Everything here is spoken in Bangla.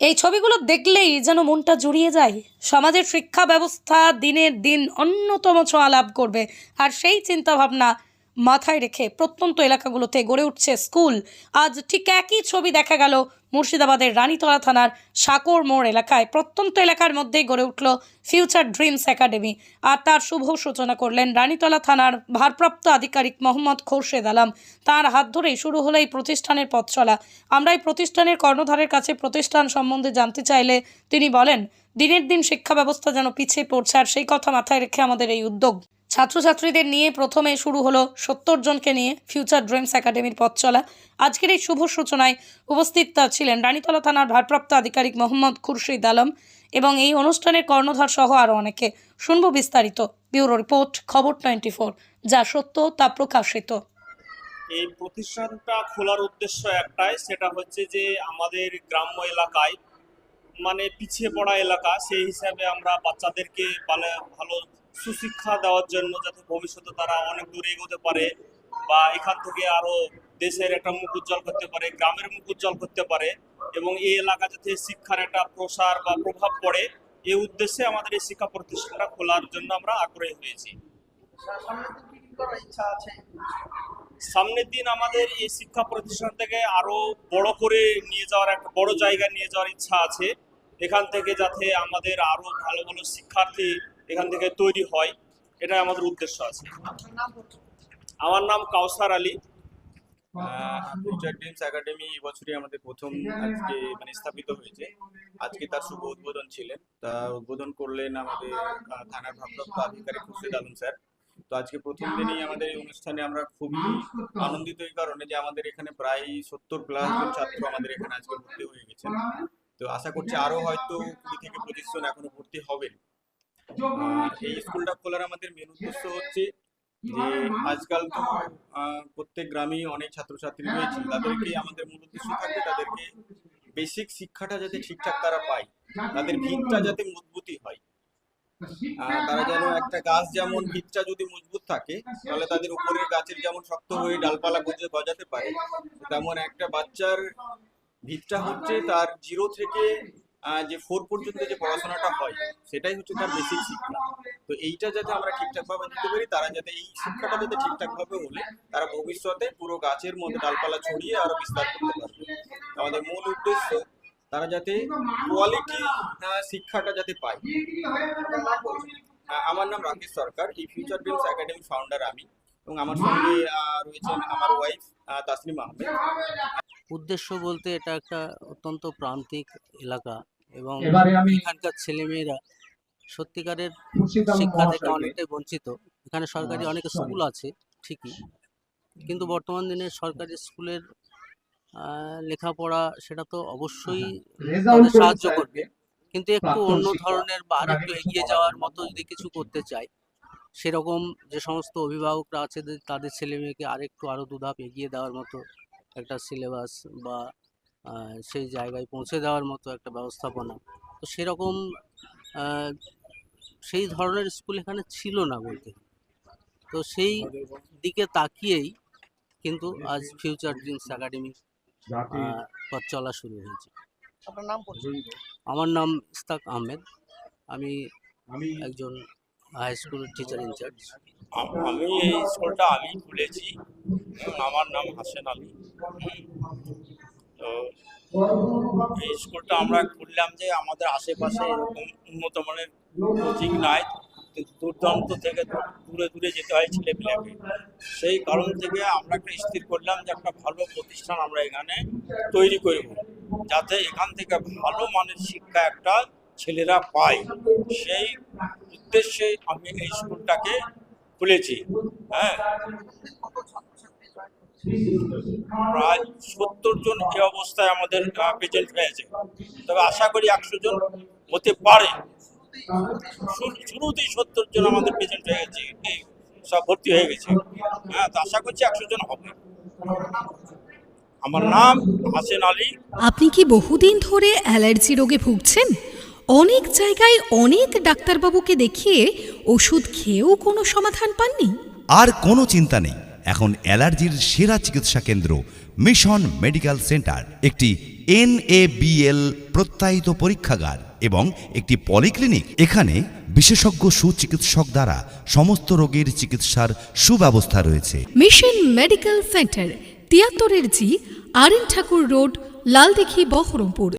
এই ছবিগুলো দেখলেই যেন মনটা জুড়িয়ে যায়। সমাজের শিক্ষা ব্যবস্থা দিনের দিন অন্যতম ছোঁয়া লাভ করবে। আর সেই চিন্তাভাবনা মাথায় রেখে প্রত্যন্ত এলাকাগুলোতে গড়ে উঠছে স্কুল। আজ ঠিক একই ছবি দেখা গেল মুর্শিদাবাদের রানীতলা থানার সাকর মোড় এলাকায়। প্রত্যন্ত এলাকার মধ্যেই গড়ে উঠল ফিউচার ড্রিমস একাডেমি আর তার শুভ সূচনা করলেন রানীতলা থানার ভারপ্রাপ্ত আধিকারিক মোহাম্মদ খোরশেদ আলম। তার হাত ধরেই শুরু হলো এই প্রতিষ্ঠানের পথ চলা। আমরা এই প্রতিষ্ঠানের কর্ণধারের কাছে প্রতিষ্ঠান সম্বন্ধে জানতে চাইলে তিনি বলেন, দিনের দিন শিক্ষা ব্যবস্থা যেন পিছিয়ে পড়ছে, আর সেই কথা মাথায় রেখে আমাদের এই উদ্যোগ। ছাত্রছাত্রীদের নিয়ে প্রথমে শুরু হলো সত্তর জনকে নিয়ে ফিউচার ড্রিমস একাডেমির পথ চলা। আজকের এই শুভ সূচনায় উপস্থিত ছিলেন রানীতলা থানার ভারপ্রাপ্ত আধিকারিক মোহাম্মদ খুরশিদ আলম এবং এই অনুষ্ঠানের কর্ণধার সহ আরও অনেকে। শুনব বিস্তারিত। ব্যুরো রিপোর্ট, খবর টোয়েন্টি যা সত্য, তা প্রকাশিত। এই প্রতিষ্ঠানটা খোলার উদ্দেশ্য একটাই, সেটা হচ্ছে যে আমাদের গ্রাম্য এলাকায় মানে পিছিয়ে পড়া এলাকা, সেই হিসাবে আমরা বাচ্চাদেরকে মানে ভালো সুশিক্ষা দেওয়ার জন্য যাতে ভবিষ্যতে তারা অনেক দূরে এগোতে পারে বা এখান থেকে আরও দেশের একটা মুখ উজ্জ্বল করতে পারে, গ্রামের মুখ উজ্জ্বল করতে পারে এবং এই এলাকা যাতে শিক্ষার একটা প্রসার বা প্রভাব পড়ে এই উদ্দেশ্যে আমাদের এই শিক্ষা প্রতিষ্ঠানটা খোলার জন্য আমরা আগ্রহী হয়েছি। সামনের দিন আমাদের এই শিক্ষা প্রতিষ্ঠান থেকে আরও বড় করে নিয়ে যাওয়ার একটা বড় জায়গা নিয়ে যাওয়ার ইচ্ছা আছে। এখান থেকে যাতে আমাদের আরও ভালো ভালো শিক্ষার্থী এখান থেকে তৈরি হয়, এটাই আমাদের উদ্দেশ্য আছে। আমার নাম Kawsar Ali. Future dreams academy এবছরই আমাদের প্রথম মানে স্থাপিত হয়েছে। আজকে তার উদ্বোধন ছিলেন। তা উদ্বোধন করলেন আমাদের থানার স্যার। তো আজকে প্রথম দিনেই আমাদের অনুষ্ঠানে আমরা খুবই আনন্দিত এই কারণে যে আমাদের এখানে প্রায় সত্তর প্লাস জন ছাত্র আমাদের এখানে আজকে ভর্তি হয়ে গেছেন। তো আশা করছি আরও হয়তো কুড়ি থেকে পঁচিশ জন এখনও ভর্তি হবেন। এই স্কুলটা খোলার আমাদের মেন উদ্দেশ্য হচ্ছে যে আজকাল তো প্রত্যেক গ্রামেই অনেক ছাত্রছাত্রী রয়েছে। তাদেরকে আমাদের মূল উদ্দেশ্য থাকবে তাদেরকে বেসিক শিক্ষাটা যাতে ঠিকঠাক তারা পায়। তাদের ভিতটা যাতে মজবুতি হয়। তারা যেন একটা গাছ যেমন ভিতটা যদি মজবুত থাকে তাহলে তাদের উপরের গাছের যেমন শক্ত হয়ে ডালপালা গজে গজাতে পারে তেমন একটা বাচ্চার ভিতটা হচ্ছে তার জিরো থেকে যে ফোর পর্যন্ত যে পড়াশোনাটা হয়, সেটাই হচ্ছে তার বেসিক শিক্ষা। তো এইটা যাতে আমরা ঠিকঠাক ভাবে দিতে পারি, তারা যাতে এই শিক্ষাটা যাতে ঠিকঠাক ভাবে হলে তারা ভবিষ্যতে পুরো গাছের মধ্যে ডালপালা ছড়িয়ে আরও বিস্তার করতে পারবে। আমাদের মূল উদ্দেশ্য, তারা যাতে কোয়ালিটি শিক্ষাটা যাতে পায়। আমার নাম রাকেশ সরকার, এই ফিউচার ড্রিমস একাডেমি ফাউন্ডার আমি। এবং আমার সঙ্গে রয়েছেন আমার ওয়াইফ তাসলিম আহমেদ। উদ্দেশ্য বলতে এটা একটা অত্যন্ত প্রান্তিক এলাকা। এবং এবারে আমি এখানকার ছেলেমেয়েরা সত্যিকারের শিক্ষা থেকে অনেকটাই বঞ্চিত। এখানে সরকারি অনেক স্কুল আছে ঠিকই। কিন্তু বর্তমান দিনে সরকারি স্কুলের লেখাপড়া সেটা তো অবশ্যই তাদের সাহায্য করবে। কিন্তু একটু অন্য ধরনের বা আরেকটু এগিয়ে যাওয়ার মতো যদি কিছু করতে চায় সেরকম যে সমস্ত অভিভাবকরা আছে যে তাদের ছেলে মেয়েকে আরেকটু আরও দুধাপ এগিয়ে দেওয়ার মতো একটা সিলেবাস বা সেই জায়গায় পৌঁছে দেওয়ার মতো একটা ব্যবস্থাপনা। তো সেরকম সেই ধরনের স্কুল এখানে ছিল না বলতে। তো সেই দিকে তাকিয়েই কিন্তু আজ ফিউচার ড্রিমস একাডেমি পথ চলা শুরু হয়েছে। আপনার নাম বলুন। আমার নাম ইস্তাক আহমেদ। আমি আমি একজন হাই স্কুল টিচার ইনচার্জ আমি এই স্কুলটা আমি খুলেছি। আমার নাম হাসেন আলী। তো এই স্কুলটা আমরা খুললাম যে আমাদের আশেপাশে এরকম উন্নত মানের কোচিং নাই তো দূরদূরান্ত থেকে দূরে দূরে যেতে হয় ছেলেপিলেকে। সেই কারণ থেকে আমরা একটা স্থির করলাম যে একটা ভালো প্রতিষ্ঠান আমরা এখানে তৈরি করব, যাতে এখান থেকে ভালো মানের শিক্ষা একটা ছেলেরা পায়। সেই উদ্দেশ্যে আমি এই স্কুলটাকে খুলেছি হ্যাঁ? প্রায় সত্তর জন এই অবস্থায় আমাদের প্রেজেন্ট হয়েছে। তবে আশা করি একশো জন হতে পারে। শুরু- শুরুতেই সত্তর জন আমাদের প্রেজেন্ট হয়ে গেছে সব ভর্তি হয়ে গেছে। হ্যাঁ তো আশা করছি একশো জন হবে। আমার নাম হাসেন আলী। আপনি কি বহুদিন ধরে অ্যালার্জি রোগে ভুগছেন? অনেক জায়গায় অনেক ডাক্তারবাবুকে দেখিয়ে ওষুধ খেয়েও কোনো সমাধান পাননি? আর কোনো চিন্তা নেই। এখন অ্যালার্জির সেরা চিকিৎসা কেন্দ্র মিশন মেডিকেল সেন্টার, একটি এনএবিএল প্রত্যায়িত পরীক্ষাগার এবং একটি পলিক্লিনিক। এখানে বিশেষজ্ঞ সুচিকিৎসক দ্বারা সমস্ত রোগের চিকিৎসার সুব্যবস্থা রয়েছে। Mission medical centre, তিয়াত্তরের G R Thakur road, Laldighi, Baharampur.